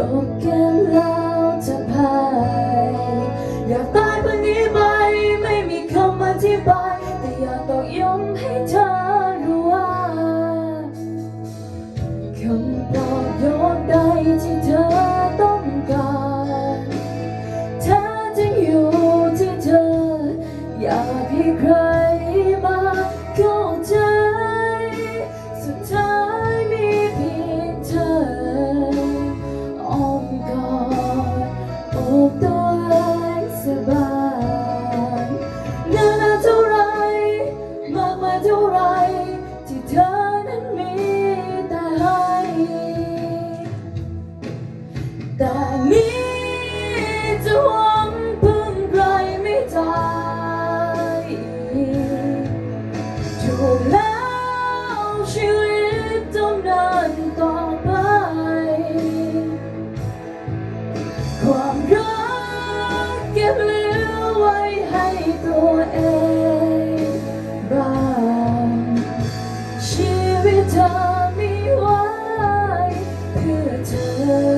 จบกันแล้วจะพาอยากตายเพื่อนี้ไปไม่มีคำอธิบาย แต่อยากบอกย้มให้ เท่าไรที่เธอนั้นมีแต่ให้ แต่นี้จะหวังพึ่งใครไม่ได้ถูกแล้วชีวิตต้องเดินต่อไป ความรักเก็บเลื love.